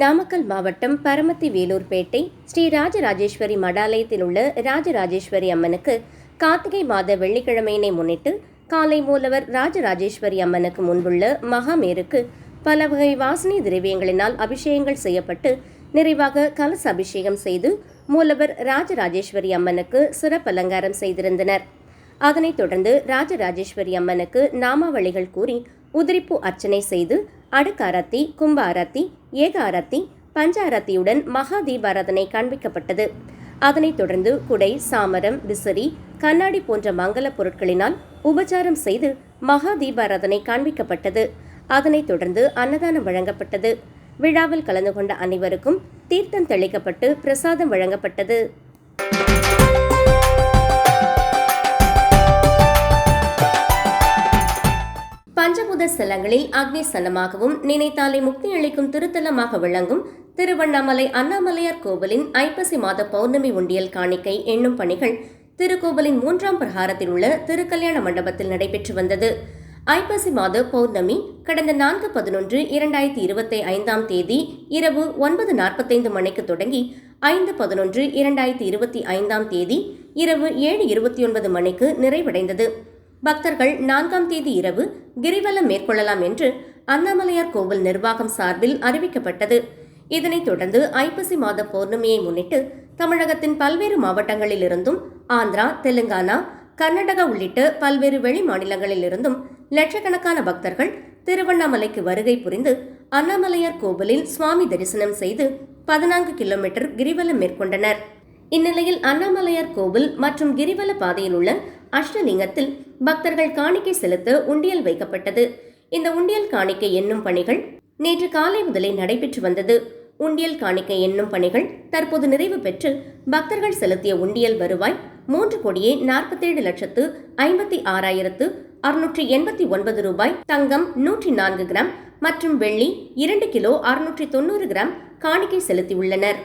நாமக்கல் மாவட்டம் பரமத்தி வேலூர்பேட்டை ஸ்ரீ ராஜராஜேஸ்வரி மடாலயத்தில் உள்ள ராஜராஜேஸ்வரி அம்மனுக்கு கார்த்திகை மாத வெள்ளிக்கிழமையினை முன்னிட்டு காலை மூலவர் ராஜராஜேஸ்வரி அம்மனுக்கு முன்புள்ள மகாமேருக்கு பல வகை வாசனை திரவியங்களினால் அபிஷேகங்கள் செய்யப்பட்டு நிறைவாக கலச அபிஷேகம் செய்து மூலவர் ராஜராஜேஸ்வரி அம்மனுக்கு சிறப்பு அலங்காரம் செய்திருந்தனர். அதனைத் தொடர்ந்து ராஜராஜேஸ்வரி அம்மனுக்கு நாமாவளிகள் கூறி உதிரிப்பு அர்ச்சனை செய்து அடுக்காரத்தி கும்ப ஏகாரத்தி பஞ்சாரத்தியுடன் பஞ்ச மகா தீபாராதனை காண்பிக்கப்பட்டது. அதனைத் தொடர்ந்து குடை சாமரம் விசிறி கண்ணாடி போன்ற மங்கள பொருட்களினால் உபச்சாரம் செய்து மகா தீபாராதனை காண்பிக்கப்பட்டது. அதனைத் தொடர்ந்து அன்னதானம் வழங்கப்பட்டது. விழாவில் கலந்து கொண்ட அனைவருக்கும் தீர்த்தம் தெளிக்கப்பட்டு பிரசாதம் வழங்கப்பட்டது. பஞ்சபூத ஸ்தலங்களில் அக்னி ஸ்தலமாகவும் நினைத்தாலே முக்தி அளிக்கும் திருத்தலமாக விளங்கும் திருவண்ணாமலை அண்ணாமலையார் கோவிலின் ஐப்பசி மாத பௌர்ணமி உண்டியல் காணிக்கை எண்ணும் பணிகள் திருக்கோவிலின் மூன்றாம் பிரகாரத்தில் உள்ள திருக்கல்யாண மண்டபத்தில் நடைபெற்று வந்தது. ஐப்பசி மாத பௌர்ணமி கடந்த நான்கு பதினொன்று இரண்டாயிரத்தி இருபத்தி ஐந்தாம் தேதி இரவு ஒன்பது நாற்பத்தைந்து மணிக்கு தொடங்கி ஐந்து பதினொன்று இரண்டாயிரத்தி இருபத்தி ஐந்தாம் தேதி இரவு ஏழு இருபத்தி ஒன்பது மணிக்கு நிறைவடைந்தது. பக்தர்கள் நான்காம் தேதி இரவு கிரிவலம் மேற்கொள்ளலாம் என்று அண்ணாமலையார் கோவில் நிர்வாகம் சார்பில் அறிவிக்கப்பட்டது. இதனைத் தொடர்ந்து ஐப்பசி மாத பௌர்ணமியை முன்னிட்டு தமிழகத்தின் பல்வேறு மாவட்டங்களிலிருந்தும் ஆந்திரா தெலுங்கானா கர்நாடகா உள்ளிட்ட பல்வேறு வெளி மாநிலங்களில் இருந்தும் லட்சக்கணக்கான பக்தர்கள் திருவண்ணாமலைக்கு வருகை புரிந்து அண்ணாமலையார் கோவிலில் சுவாமி தரிசனம் செய்து பதினான்கு கிலோமீட்டர் கிரிவலம் மேற்கொண்டனர். இந்நிலையில் அண்ணாமலையார் கோவில் மற்றும் கிரிவல பாதையில் உள்ள அஷ்டலிங்கத்தில் பக்தர்கள் காணிக்கை செலுத்த உண்டியல் வைக்கப்பட்டது. இந்த உண்டியல் காணிக்கை எண்ணும் பணிகள் நேற்று காலை முதலே நடைபெற்று வந்தது. உண்டியல் காணிக்கை எண்ணும் பணிகள் தற்போது நிறைவு பெற்று பக்தர்கள் செலுத்திய உண்டியல் வருவாய் மூன்று கோடியே நாற்பத்தேழு லட்சத்து ஐம்பத்தி ஆறாயிரத்து அறுநூற்றி எண்பத்தி ஒன்பது ரூபாய் தங்கம் நூற்றி நான்கு கிராம் மற்றும் வெள்ளி இரண்டு கிலோ அறுநூற்றி தொண்ணூறு கிராம் காணிக்கை செலுத்தியுள்ளனர்.